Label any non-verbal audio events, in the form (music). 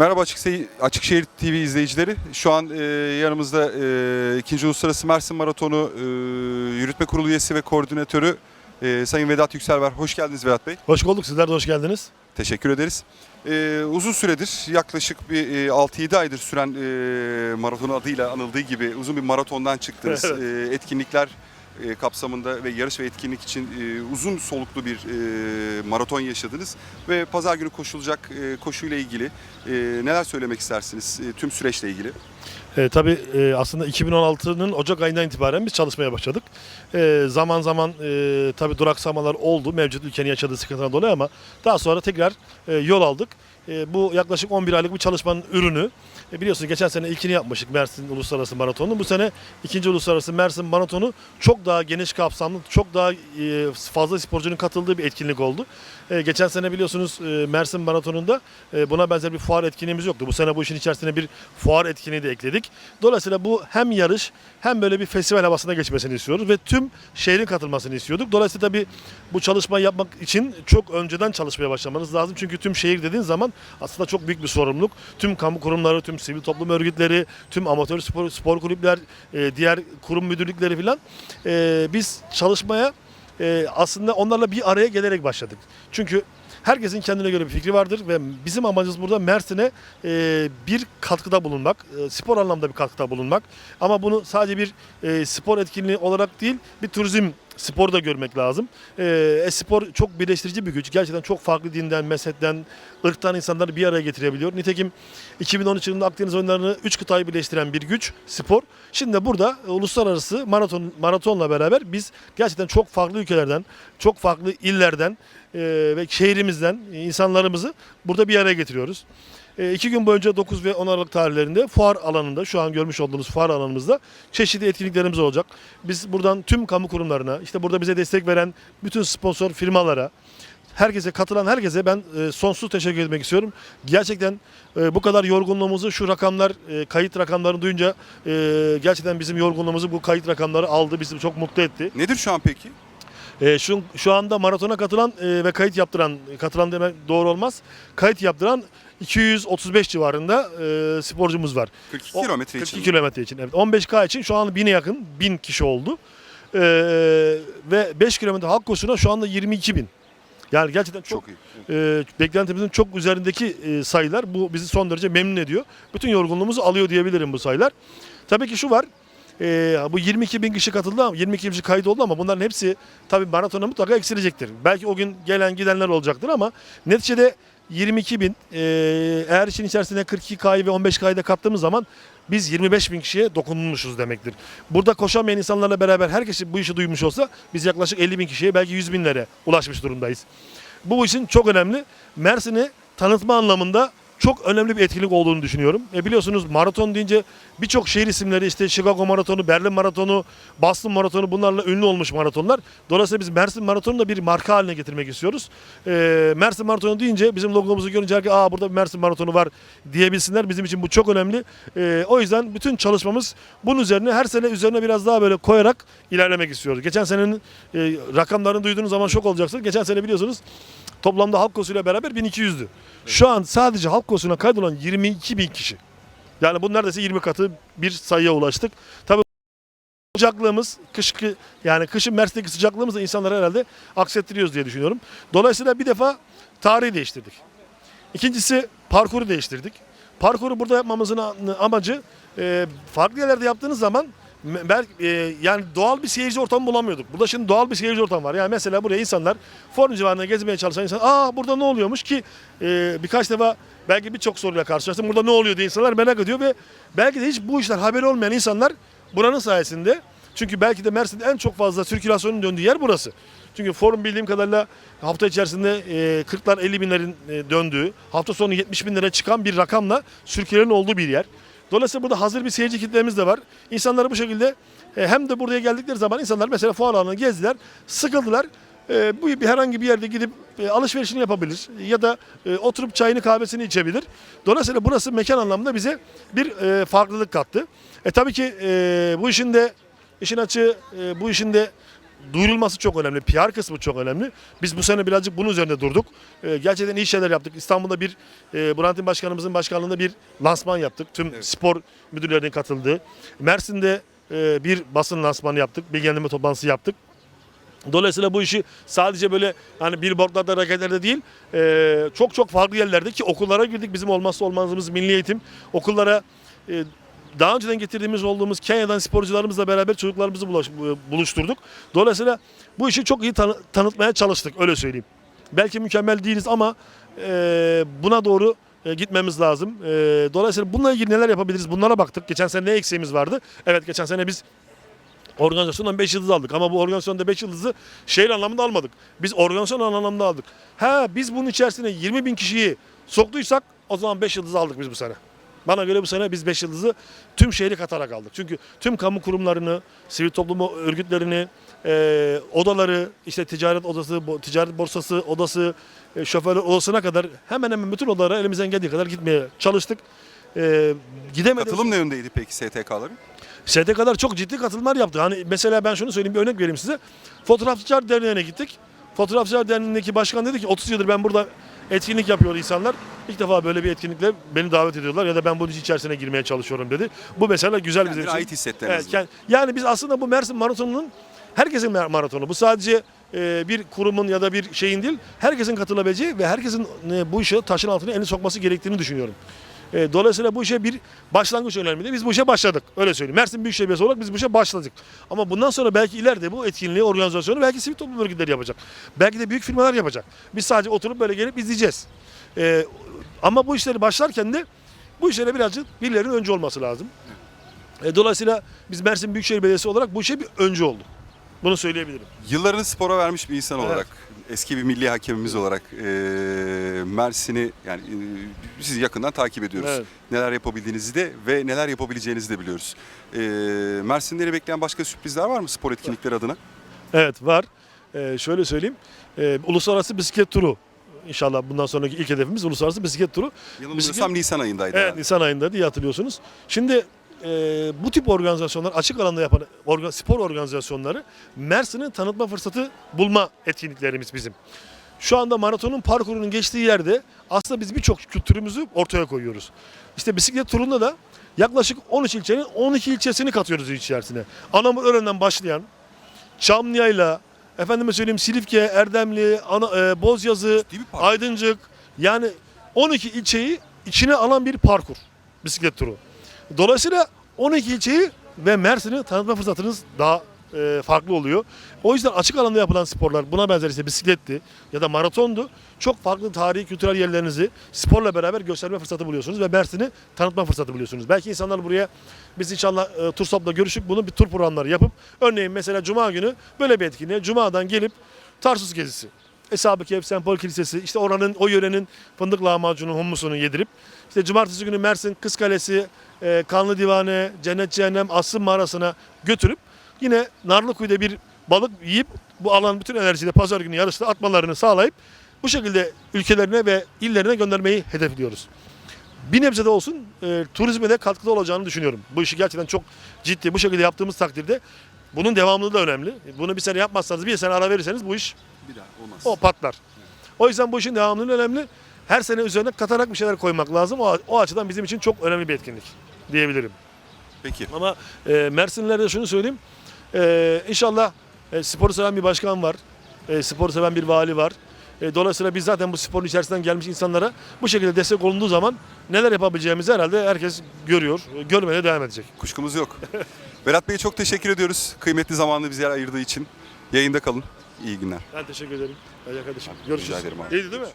Merhaba Açık Açıkşehir TV izleyicileri. Şu an e, yanımızda e, 2. Uluslararası Mersin Maratonu e, Yürütme Kurulu üyesi ve koordinatörü e, Sayın Vedat Yüksel var. Hoş geldiniz Vedat Bey. Hoş bulduk. Sizler de hoş geldiniz. Teşekkür ederiz. E, uzun süredir yaklaşık bir e, 6-7 aydır süren e, maraton adıyla anıldığı gibi uzun bir maratondan çıktınız. Evet. E, etkinlikler e, kapsamında ve yarış ve etkinlik için e, uzun soluklu bir e, maraton yaşadınız ve pazar günü koşulacak koşuyla ilgili neler söylemek istersiniz tüm süreçle ilgili? E, tabii e, aslında 2016'nın Ocak ayından itibaren biz çalışmaya başladık. E, zaman zaman e, tabii duraksamalar oldu mevcut ülkenin yaşadığı sıkıntıdan dolayı ama daha sonra tekrar e, yol aldık. E, bu yaklaşık 11 aylık bir çalışmanın ürünü. E, biliyorsunuz geçen sene ilkini yapmıştık Mersin Uluslararası Maratonu. Bu sene ikinci Uluslararası Mersin Maratonu çok daha geniş kapsamlı, çok daha e, fazla sporcunun katıldığı bir etkinlik oldu. Geçen sene biliyorsunuz Mersin Maratonu'nda buna benzer bir fuar etkinliğimiz yoktu. Bu sene bu işin içerisine bir fuar etkinliği de ekledik. Dolayısıyla bu hem yarış hem böyle bir festival havasına geçmesini istiyoruz ve tüm şehrin katılmasını istiyorduk. Dolayısıyla tabii bu çalışmayı yapmak için çok önceden çalışmaya başlamanız lazım. Çünkü tüm şehir dediğin zaman aslında çok büyük bir sorumluluk. Tüm kamu kurumları, tüm sivil toplum örgütleri, tüm amatör spor, spor kulüpler, e, diğer kurum müdürlükleri filan e, biz çalışmaya e, aslında onlarla bir araya gelerek başladık. Çünkü herkesin kendine göre bir fikri vardır ve bizim amacımız burada Mersin'e e, bir katkıda bulunmak, e, spor anlamda bir katkıda bulunmak. Ama bunu sadece bir e, spor etkinliği olarak değil, bir turizm sporu da görmek lazım. E, e-spor çok birleştirici bir güç. Gerçekten çok farklı dinden, mezhepten, ırktan insanları bir araya getirebiliyor. Nitekim 2013 yılında Akdeniz oyunlarını 3 kıtayı birleştiren bir güç spor. Şimdi de burada e, uluslararası maraton maratonla beraber biz gerçekten çok farklı ülkelerden, çok farklı illerden e, ve şehrimizden insanlarımızı burada bir araya getiriyoruz. E, gün boyunca 9 ve 10 Aralık tarihlerinde fuar alanında, şu an görmüş olduğunuz fuar alanımızda çeşitli etkinliklerimiz olacak. Biz buradan tüm kamu kurumlarına, işte burada bize destek veren bütün sponsor firmalara, herkese katılan herkese ben e, sonsuz teşekkür etmek istiyorum. Gerçekten e, bu kadar yorgunluğumuzu şu rakamlar e, kayıt rakamlarını duyunca gerçekten bizim yorgunluğumuzu bu kayıt rakamları aldı. Bizi çok mutlu etti. Nedir şu an peki? E, şu, şu anda maratona katılan e, ve kayıt yaptıran, katılan demek doğru olmaz. Kayıt yaptıran 235 civarında e, sporcumuz var. 42 O- kilometre 42 için. kilometre için. Evet. 15K için şu an 1000'e yakın 1000 kişi oldu. E, ve 5 kilometre halk koşusuna şu anda 22 bin. Yani gerçekten çok, Çok iyi. e, beklentimizin çok üzerindeki e, sayılar. Bu bizi son derece memnun ediyor. Bütün yorgunluğumuzu alıyor diyebilirim bu sayılar. Tabii ki şu var. E, bu 22 bin kişi katıldı ama 22 bin kişi kayıt oldu ama bunların hepsi tabii maratona mutlaka eksilecektir. Belki o gün gelen gidenler olacaktır ama neticede 22 bin e, eğer işin içerisine 42K'yı ve 15K'yı da kattığımız zaman biz 25 bin kişiye dokunmuşuz demektir. Burada koşamayan insanlarla beraber herkes bu işi duymuş olsa biz yaklaşık 50 bin kişiye belki 100 binlere ulaşmış durumdayız. Bu için çok önemli. Mersin'i tanıtma anlamında çok önemli bir etkinlik olduğunu düşünüyorum. E biliyorsunuz maraton deyince birçok şehir isimleri işte Chicago Maratonu, Berlin Maratonu, Boston Maratonu bunlarla ünlü olmuş maratonlar. Dolayısıyla biz Mersin Maratonu'nu da bir marka haline getirmek istiyoruz. E, Mersin Maratonu deyince bizim logomuzu görünce herkes aa burada bir Mersin Maratonu var diyebilsinler. Bizim için bu çok önemli. E, o yüzden bütün çalışmamız bunun üzerine her sene üzerine biraz daha böyle koyarak ilerlemek istiyoruz. Geçen senenin e, rakamlarını duyduğunuz zaman şok olacaksınız. Geçen sene biliyorsunuz toplamda halk kosuyla beraber 1200'dü. Şu an sadece halk kosuna kaydolan 22 bin kişi. Yani bu neredeyse 20 katı bir sayıya ulaştık. Tabii sıcaklığımız, kış yani kışın Mersin'deki sıcaklığımız da insanları herhalde aksettiriyoruz diye düşünüyorum. Dolayısıyla bir defa tarihi değiştirdik. İkincisi parkuru değiştirdik. Parkuru burada yapmamızın amacı e, farklı yerlerde yaptığınız zaman me- bel- e, yani doğal bir seyirci ortamı bulamıyorduk. Burada şimdi doğal bir seyirci ortamı var. Yani mesela buraya insanlar forum civarında gezmeye çalışan insan aa burada ne oluyormuş ki e, birkaç defa belki birçok soruyla karşılaştım. Burada ne oluyor diye insanlar merak ediyor ve belki de hiç bu işler haberi olmayan insanlar buranın sayesinde çünkü belki de Mersin'de en çok fazla sirkülasyonun döndüğü yer burası. Çünkü forum bildiğim kadarıyla hafta içerisinde e, 40'lar 50 binlerin e, döndüğü, hafta sonu 70 bin lira çıkan bir rakamla sürkülerin olduğu bir yer. Dolayısıyla burada hazır bir seyirci kitlemiz de var. İnsanları bu şekilde e, hem de buraya geldikleri zaman insanlar mesela fuar alanını gezdiler, sıkıldılar. E, bu bir herhangi bir yerde gidip e, alışverişini yapabilir ya da oturup çayını kahvesini içebilir. Dolayısıyla burası mekan anlamında bize bir farklılık kattı. E tabii ki bu işin de işin açığı bu işin de duyurulması çok önemli. PR kısmı çok önemli. Biz bu sene birazcık bunun üzerinde durduk. Ee, gerçekten iyi şeyler yaptık. İstanbul'da bir e, Burhanettin Başkanımızın başkanlığında bir lansman yaptık. Tüm Evet. spor müdürlerinin katıldığı. Mersin'de e, bir basın lansmanı yaptık. Bilgilendirme toplantısı yaptık. Dolayısıyla bu işi sadece böyle hani billboardlarda, raketlerde değil, e, çok çok farklı yerlerde ki okullara girdik. Bizim olmazsa olmazımız milli eğitim. Okullara e, daha önceden getirdiğimiz olduğumuz Kenya'dan sporcularımızla beraber çocuklarımızı bu- buluşturduk. Dolayısıyla bu işi çok iyi tanı- tanıtmaya çalıştık öyle söyleyeyim. Belki mükemmel değiliz ama e, buna doğru e, gitmemiz lazım. E, dolayısıyla bununla ilgili neler yapabiliriz bunlara baktık. Geçen sene ne eksiğimiz vardı? Evet geçen sene biz organizasyondan 5 yıldız aldık ama bu organizasyonda 5 yıldızı şehir anlamında almadık. Biz organizasyon anlamında aldık. Ha biz bunun içerisine 20 bin kişiyi soktuysak o zaman 5 yıldız aldık biz bu sene. Bana göre bu sene biz 5 yıldızı tüm şehri katarak aldık. Çünkü tüm kamu kurumlarını, sivil toplum örgütlerini, e, odaları, işte ticaret odası, bo- ticaret borsası odası, e, şoförler odasına kadar hemen hemen bütün odalara elimizden geldiği kadar gitmeye çalıştık. E, gidemedik. Katılım ne yöndeydi peki STK'ların? STK'lar çok ciddi katılımlar yaptı. Hani mesela ben şunu söyleyeyim bir örnek vereyim size. Fotoğrafçılar Derneği'ne gittik. Fotoğrafçılar Derneği'ndeki başkan dedi ki 30 yıldır ben burada etkinlik yapıyor insanlar. İlk defa böyle bir etkinlikle beni davet ediyorlar ya da ben bunun içerisine girmeye çalışıyorum dedi. Bu mesela güzel bizim Kendine için. ait hissetti en Evet, azından. kend- yani biz aslında bu Mersin Maratonu'nun herkesin mar- maratonu. Bu sadece e, bir kurumun ya da bir şeyin değil. Herkesin katılabileceği ve herkesin e, bu işe taşın altına elini sokması gerektiğini düşünüyorum. E, dolayısıyla bu işe bir başlangıç önemli. Biz bu işe başladık. Öyle söyleyeyim. Mersin Büyükşehir Belediyesi olarak biz bu işe başladık. Ama bundan sonra belki ileride bu etkinliği, organizasyonu belki sivil toplum örgütleri yapacak. Belki de büyük firmalar yapacak. Biz sadece oturup böyle gelip izleyeceğiz. E, ama bu işleri başlarken de bu işlere birazcık birilerinin önce olması lazım. E, dolayısıyla biz Mersin Büyükşehir Belediyesi olarak bu işe bir öncü olduk. Bunu söyleyebilirim. Yıllarını spora vermiş bir insan Evet. olarak, eski bir milli hakemimiz olarak eee, Mersin'i yani eee, sizi yakından takip ediyoruz. Evet. Neler yapabildiğinizi de ve neler yapabileceğinizi de biliyoruz. Eee Mersinleri bekleyen başka sürprizler var mı spor etkinlikleri adına? Evet var. E, şöyle söyleyeyim. E, uluslararası bisiklet turu. İnşallah bundan sonraki ilk hedefimiz uluslararası bisiklet turu. Yanılmıyorsam Nisan ayındaydı. Evet herhalde. Nisan ayında diye hatırlıyorsunuz. Şimdi e, bu tip organizasyonlar açık alanda yapan orga- spor organizasyonları Mersin'in tanıtma fırsatı bulma etkinliklerimiz bizim. Şu anda maratonun parkurunun geçtiği yerde aslında biz birçok kültürümüzü ortaya koyuyoruz. İşte bisiklet turunda da yaklaşık 13 ilçenin 12 ilçesini katıyoruz içerisine. Anamurören'den başlayan Çamlıya'yla, efendime söyleyeyim Silifke, Erdemli, Ana, e, Bozyazı. Aydıncık yani 12 ilçeyi içine alan bir parkur bisiklet turu. Dolayısıyla 12 ilçeyi ve Mersin'i tanıtma fırsatınız daha e, farklı oluyor. O yüzden açık alanda yapılan sporlar buna benzer işte bisikletti ya da maratondu. Çok farklı tarihi kültürel yerlerinizi sporla beraber gösterme fırsatı buluyorsunuz ve Mersin'i tanıtma fırsatı buluyorsunuz. Belki insanlar buraya biz inşallah e, Tursop'la görüşüp bunu bir tur programları yapıp örneğin mesela Cuma günü böyle bir etkinliğe Cuma'dan gelip Tarsus gezisi. Eshab-ı Kehf Sempol Kilisesi, işte oranın, o yörenin fındık lahmacunu, hummusunu yedirip, işte cumartesi günü Mersin Kız Kalesi, e, Kanlı Divane, Cennet Cehennem, Asım Mağarası'na götürüp yine Narlıkuyu'da bir balık yiyip bu alan bütün enerjiyle pazar günü yarışta atmalarını sağlayıp bu şekilde ülkelerine ve illerine göndermeyi hedefliyoruz. Bir nebze de olsun e, turizme de katkıda olacağını düşünüyorum. Bu işi gerçekten çok ciddi bu şekilde yaptığımız takdirde bunun devamlılığı da önemli. Bunu bir sene yapmazsanız bir sene ara verirseniz bu iş Bir daha olmaz. o patlar. O yüzden bu işin devamlılığı önemli. Her sene üzerine katarak bir şeyler koymak lazım. O, o açıdan bizim için çok önemli bir etkinlik diyebilirim. Peki. Ama e, Mersinlilere şunu söyleyeyim. E, inşallah e, sporu seven bir başkan var. E, sporu seven bir vali var. E, dolayısıyla biz zaten bu sporun içerisinden gelmiş insanlara bu şekilde destek olunduğu zaman neler yapabileceğimizi herhalde herkes görüyor. Görmeye devam edecek. Kuşkumuz yok. (laughs) Berat Bey'e çok teşekkür ediyoruz. Kıymetli zamanını bize ayırdığı için. Yayında kalın. İyi günler. Ben teşekkür ederim. Hadi kardeşim. Görüşürüz. ederim abi. İyiydi değil mi?